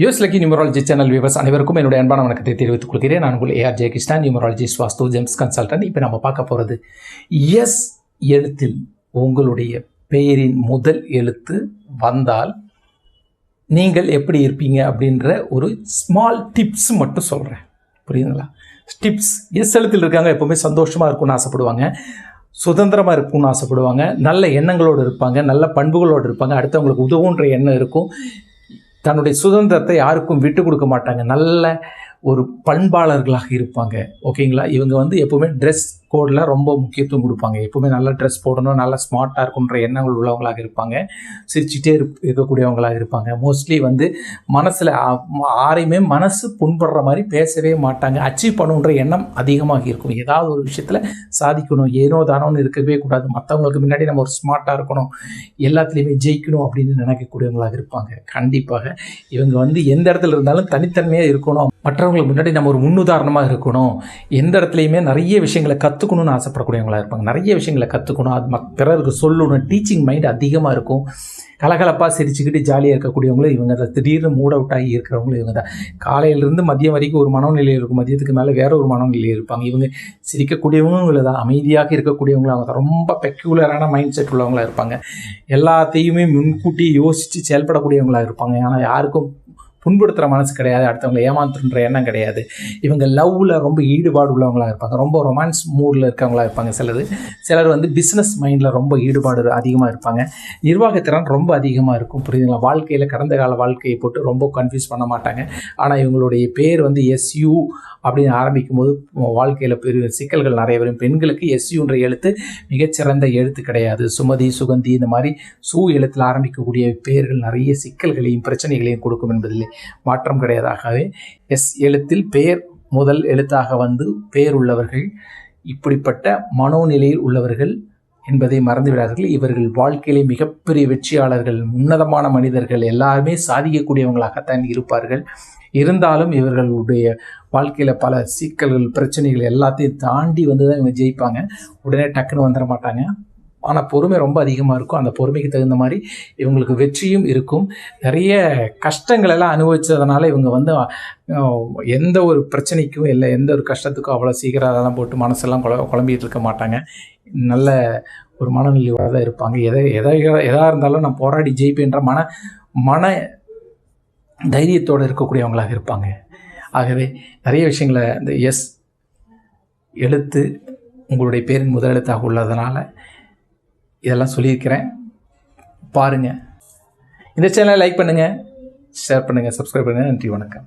US lucky numerology channel viewers அனைவருக்கும் என்னுடைய அன்பான வணக்கத்தை தெரிவித்துக் கொள்கிறேன். நான் உங்கள் AR Jayakrishnan numerology vastu gems consultant. இப்போ நம்ம பார்க்க போகிறது எஸ் எழுத்தில் உங்களுடைய பெயரின் முதல் எழுத்து வந்தால் நீங்கள் எப்படி இருப்பீங்க அப்படின்ற ஒரு ஸ்மால் டிப்ஸ் மட்டும் சொல்கிறேன் புரியுதுங்களா? டிப்ஸ் எஸ் எழுத்தில் இருக்காங்க எப்போவுமே சந்தோஷமாக இருக்கும்னு ஆசைப்படுவாங்க. சுதந்திரமாக இருக்கும்னு ஆசைப்படுவாங்க. நல்ல எண்ணங்களோடு இருப்பாங்க நல்ல பண்புகளோடு இருப்பாங்க. அடுத்தவங்களுக்கு உதவுன்ற எண்ணம் இருக்கும். தன்னுடைய சுதந்திரத்தை யாருக்கும் விட்டு கொடுக்க மாட்டாங்க. நல்ல ஒரு பண்பாளர்களாக இருப்பாங்க. ஓகேங்களா? இவங்க வந்து எப்போவுமே ட்ரெஸ் கோடில் ரொம்ப முக்கியத்துவம் கொடுப்பாங்க. எப்போவுமே நல்ல ட்ரெஸ் போடணும் நல்லா ஸ்மார்ட்டாக இருக்குன்ற எண்ணங்கள் உள்ளவங்களாக இருப்பாங்க. சிரிச்சிட்டே இருப் இருக்கக்கூடியவங்களாக இருப்பாங்க. மோஸ்ட்லி வந்து மனசில் யாரையுமே மனசு புண்படுற மாதிரி பேசவே மாட்டாங்க. அச்சீவ் பண்ணுன்ற எண்ணம் அதிகமாக இருக்கும். ஏதாவது ஒரு விஷயத்தில் சாதிக்கணும் ஏனோ தானோன்னு இருக்கவே கூடாது. மற்றவங்களுக்கு முன்னாடி நம்ம ஒரு ஸ்மார்ட்டாக இருக்கணும் எல்லாத்துலேயுமே ஜெயிக்கணும் அப்படின்னு நினைக்கக்கூடியவங்களாக இருப்பாங்க. கண்டிப்பாக இவங்க வந்து எந்த இடத்துல இருந்தாலும் தனித்தன்மையாக இருக்கணும். மற்றவங்களுக்கு முன்னாடி நம்ம ஒரு முன்னுதாரணமாக இருக்கணும். எந்த இடத்துலையுமே நிறைய விஷயங்களை கற்றுக்கணும்னு ஆசைப்படக்கூடியவங்களாக இருப்பாங்க. நிறைய விஷயங்களை கற்றுக்கணும் அது மக் பிறருக்கு சொல்லணும். டீச்சிங் மைண்ட் அதிகமாக இருக்கும். கலகலப்பாக சிரிச்சுக்கிட்டு ஜாலியாக இருக்கக்கூடியவங்களும் இவங்க தான். திடீர்னு மூட் அவுட் ஆகி இருக்கிறவங்களும் இவங்க தான். காலையிலேருந்து மதியம் வரைக்கும் ஒரு மனநிலை இருக்கும். மதியத்துக்கு மேலே வேற ஒரு மனநிலை இருப்பாங்க. இவங்க சிரிக்கக்கூடியவங்களும் இல்லை தான். அமைதியாக இருக்கக்கூடியவங்களும் அவங்க தான். ரொம்ப பெக்யூலரான மைண்ட் செட் உள்ளவங்களாக இருப்பாங்க. எல்லாத்தையுமே முன்கூட்டி யோசித்து செயல்படக்கூடியவங்களாக இருப்பாங்க. ஆனால் யாருக்கும் புண்படுத்துகிற மனசு கிடையாது அடுத்தவங்களை ஏமாத்துன்ற எண்ணம் கிடையாது. இவங்க லவ்வில் ரொம்ப ஈடுபாடு உள்ளவங்களாக இருப்பாங்க. ரொம்ப ரொமான்ஸ் மூடில் இருக்கவங்களா இருப்பாங்க. சிலர் சிலர் வந்து பிஸ்னஸ் மைண்டில் ரொம்ப ஈடுபாடு அதிகமாக இருப்பாங்க. நிர்வாகத்திறன் ரொம்ப அதிகமாக இருக்கும். புரியுதுங்களா? வாழ்க்கையில் கடந்த கால வாழ்க்கையை போட்டு ரொம்ப கன்ஃபியூஸ் பண்ண மாட்டாங்க. ஆனால் இவங்களுடைய பேர் வந்து எஸ்யூ அப்படின்னு ஆரம்பிக்கும் போது வாழ்க்கையில் பெரிய சிக்கல்கள் நிறைய வரும். பெண்களுக்கு எஸ்யூன்ற எழுத்து மிகச்சிறந்த எழுத்து கிடையாது. சுமதி சுகந்தி இந்த மாதிரி சூ எழுத்தில் ஆரம்பிக்கக்கூடிய பேர்கள் நிறைய சிக்கல்களையும் பிரச்சனைகளையும் கொடுக்கும் என்பதில். மாற்றம் கிடையாதாகவே. எஸ் எழுத்தில் பெயர் முதல் எழுத்தாக வந்து பெயர் உள்ளவர்கள் இப்படிப்பட்ட மனோநிலையில் உள்ளவர்கள் என்பதை மறந்துவிடாதீர்கள். இவர்கள் வாழ்க்கையிலே மிகப்பெரிய வெற்றியாளர்கள் உன்னதமான மனிதர்கள் எல்லாருமே சாதிக்கக்கூடியவங்களாகத்தான் இருப்பார்கள். இருந்தாலும் இவர்களுடைய வாழ்க்கையில் பல சிக்கல்கள் பிரச்சனைகள் எல்லாத்தையும் தாண்டி வந்து தான் இவங்க ஜெயிப்பாங்க. உடனே டக்குன்னு வந்துட மாட்டாங்க. ஆனால் பொறுமை ரொம்ப அதிகமாக இருக்கும். அந்த பொறுமைக்கு தகுந்த மாதிரி இவங்களுக்கு வெற்றியும் இருக்கும். நிறைய கஷ்டங்கள் எல்லாம் அனுபவித்ததுனால இவங்க வந்து எந்த ஒரு பிரச்சனைக்கும் இல்லை எந்த ஒரு கஷ்டத்துக்கும் அவ்வளோ சீக்கிரம் அதெல்லாம் போட்டு மனசெல்லாம் குழ குழம்பிட்டு இருக்க மாட்டாங்க. நல்ல ஒரு மனநிலையோட தான் இருப்பாங்க. எதை எதை எதாக இருந்தாலும் நான் போராடி ஜெயிப்பேன்ற மன மன தைரியத்தோடு இருக்கக்கூடியவங்களாக இருப்பாங்க. ஆகவே நிறைய விஷயங்களை இந்த எஸ் எழுத்து உங்களுடைய பேரின் முதலெழுத்தாக உள்ளதுனால இதெல்லாம் சொல்லியிருக்கிறேன். பாருங்கள் இந்த சேனலை லைக் பண்ணுங்கள் ஷேர் பண்ணுங்கள் சப்ஸ்கிரைப் பண்ணுங்கள் நன்றி வணக்கம்.